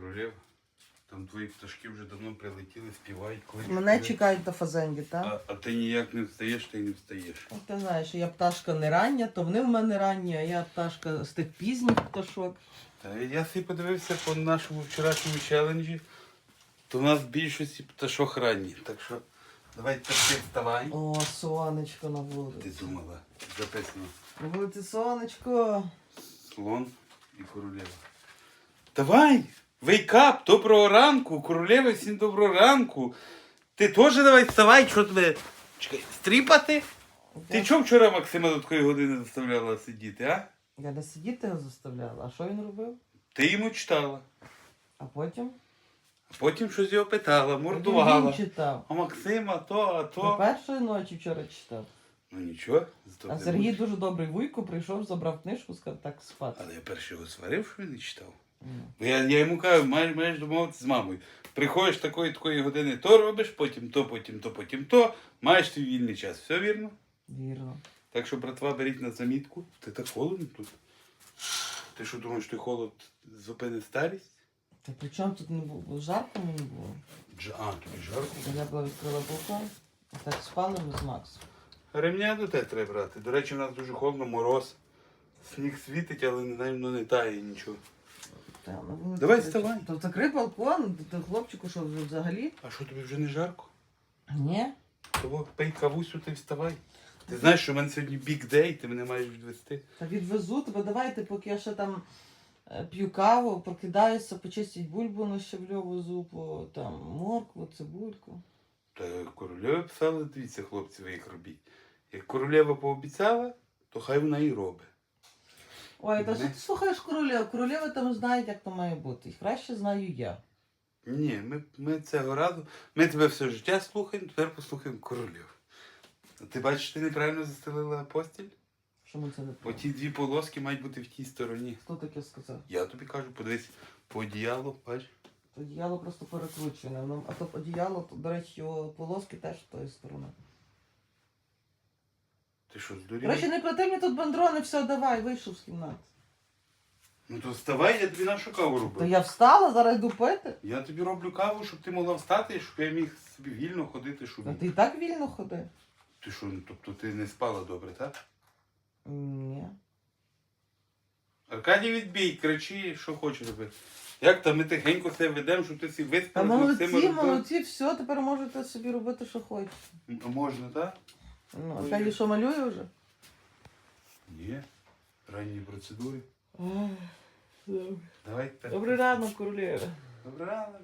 Королева. Там твої пташки вже давно прилетіли, співають, кличуть. Мене чекають на фазенді, так? А, а ти ніяк не встаєш, ти не встаєш. От Ти знаєш, я пташка не рання, то вони в мене ранні, а я пташка з тих пізніх пташок. Та я собі подивився по нашому вчорашньому челенджі, то в нас в більшості пташок ранні. Так що давай ти вставай. О, сонечко на вулиці. Ти думала, записано На вулиці сонечко. слон і королева. Давай! Вейкап, доброго ранку, королева, всім доброго ранку. Ти теж давай вставай, що тебе. Чекай, стріпати? Ти чого вчора Максима до такої години заставляла сидіти, а? Я не сидіти його заставляла. А що він робив? Ти йому читала. А потім? А потім щось його питала, мордувала. Він читав. А Максима то, а До то. першої ночі вчора читав. Ну нічого, зато А не Сергій буде. дуже добрий вуйко прийшов, забрав книжку, сказав так спати. Але я перший його сварив, що він не читав. Ну. Я, я йому кажу, маєш, маєш домовитися з мамою. Приходиш такої такої години, то робиш, потім то, потім то, потім то. Маєш твій вільний час. Все вірно? Вірно. Так що, братва, беріть на замітку. Ти так холодно тут. Ти що думаєш, ти холод зупини старість? Та при чому тут не було? Жарко мені було. Дж... А, тобі жарко. Я була відкрила балкон, і так спали ми з Максом. Ремня до тебе треба брати. До речі, у нас дуже холодно, мороз. Сніг світить, але не, ну, не тає нічого. Та, вулиці Давай, вставай. То закрий балкон, то хлопчику, що вже взагалі? А що тобі вже не жарко? Ні. Того пий кавусю, ти вставай. Ти знаєш, що в мене сьогодні бік дей, ти мене маєш відвести. Та відвезу тебе, давайте, поки я ще там е, п'ю каву, прокидаюся, почистить бульбу на щавльову зупу, там моркву, цибульку. Та королева писала, дивіться, хлопці, ви їх робіть. Як королева пообіцяла, то хай вона і робить. Ой, та що ти слухаєш королеву? Королева там знають, як то має бути. І краще знаю я. Ні, ми, ми цього разу, ми тебе все життя слухаємо, тепер послухаємо королеву. А ти бачиш, ти неправильно застелила постіль? Чому це не правда? Оті дві полоски мають бути в тій стороні. Хто таке сказав? Я тобі кажу, подивись по одіялу, бач. Одіяло просто перекручене. Ну, А то одіяло, то, до речі, його полоски теж з тої сторони. Ти що, здурів? речі, не плати мені тут бандрони, все, давай, вийшов з кімнати. Ну то вставай, я тобі нашу каву роблю. То я встала, зараз йду пити. Я тобі роблю каву, щоб ти могла встати, щоб я міг собі вільно ходити, щоб. А ти і так вільно ходи. Ти що, ну, тобто ти не спала добре, так? Ні. Аркадій відбій, кричи, що хочеш робити. Як там ми тихенько себе ведемо, щоб ти всі Та виспав, молодці, молодці, все, тепер можете собі робити, що хочете. Можна, так? Ну, а Калі що малює вже? Ні. Ранні процедури. Ой, добре. Давай. Добрий ранок, королева. Добрый ранок.